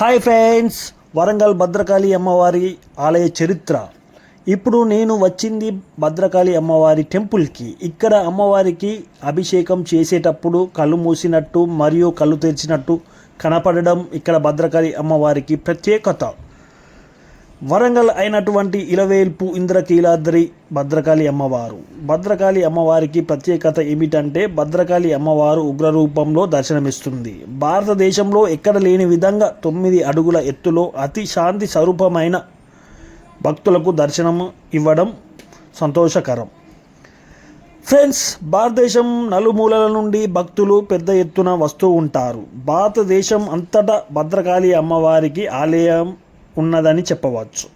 Hi friends Warangal Bhadrakali అమ్మవారి ఆలయ చరిత్ర. ఇప్పుడు నేను వచ్చింది భద్రకాళి అమ్మవారి టెంపుల్కి. ఇక్కడ అమ్మవారికి అభిషేకం చేసేటప్పుడు కళ్ళు మూసినట్టు మరియు కళ్ళు తెరిచినట్టు కనపడడం ఇక్కడ భద్రకాళి అమ్మవారికి ప్రత్యేకత. వరంగల్ అయినటువంటి ఇలవేల్పు ఇంద్రకీలాద్రి భద్రకాళి అమ్మవారు. భద్రకాళి అమ్మవారికి ప్రత్యేకత ఏమిటంటే భద్రకాళి అమ్మవారు ఉగ్రరూపంలో దర్శనమిస్తుంది. భారతదేశంలో ఎక్కడ లేని విధంగా తొమ్మిది అడుగుల ఎత్తులో అతి శాంతి స్వరూపమైన భక్తులకు దర్శనం ఇవ్వడం సంతోషకరం. ఫ్రెండ్స్ భారతదేశం నలుమూలల నుండి భక్తులు పెద్ద ఎత్తున వస్తూ ఉంటారు. భారతదేశం అంతటా భద్రకాళి అమ్మవారికి ఆలయం ఉన్నదని చెప్పవచ్చు.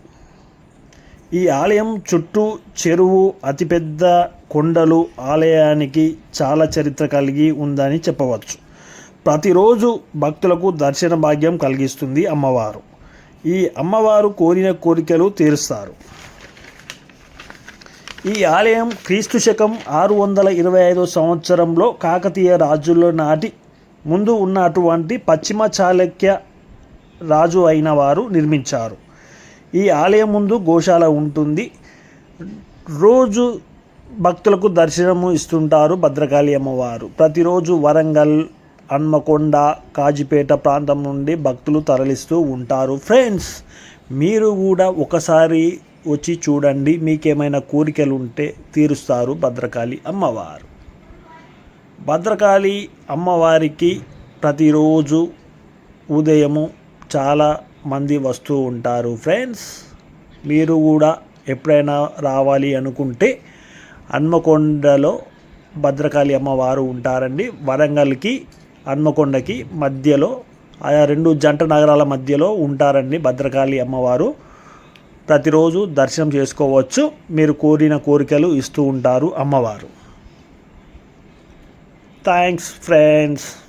ఈ ఆలయం చుట్టూ చెరువు అతిపెద్ద కొండలు ఆలయానికి చాలా చరిత్ర కలిగి ఉందని చెప్పవచ్చు. ప్రతిరోజు భక్తులకు దర్శన భాగ్యం కలిగిస్తుంది అమ్మవారు. ఈ అమ్మవారు కోరిన కోరికలు తీరుస్తారు. ఈ ఆలయం క్రీస్తు శకం ఆరు వందల ఇరవై ఐదో సంవత్సరంలో కాకతీయ రాజుల నాటి ముందు ఉన్నటువంటి పశ్చిమ చాళుక్య రాజు అయిన వారు నిర్మించారు. ఈ ఆలయం ముందు గోశాల ఉంటుంది. రోజు భక్తులకు దర్శనము ఇస్తుంటారు భద్రకాళి అమ్మవారు. ప్రతిరోజు వరంగల్ హన్మకొండ కాజిపేట ప్రాంతం నుండి భక్తులు తరలిస్తూ ఉంటారు. ఫ్రెండ్స్ మీరు కూడా ఒకసారి వచ్చి చూడండి. మీకేమైనా కోరికలు ఉంటే తీరుస్తారు భద్రకాళి అమ్మవారు. భద్రకాళి అమ్మవారికి ప్రతిరోజు ఉదయము చాలా మంది వస్తూ ఉంటారు. ఫ్రెండ్స్ మీరు కూడా ఎప్పుడైనా రావాలి అనుకుంటే హన్మకొండలో భద్రకాళి అమ్మవారు ఉంటారండి. వరంగల్కి హన్మకొండకి మధ్యలో ఆయా రెండు జంట నగరాల మధ్యలో ఉంటారండి భద్రకాళి అమ్మవారు. ప్రతిరోజు దర్శనం చేసుకోవచ్చు. మీరు కోరిన కోరికలు ఇస్తూ ఉంటారు అమ్మవారు. Thanks friends.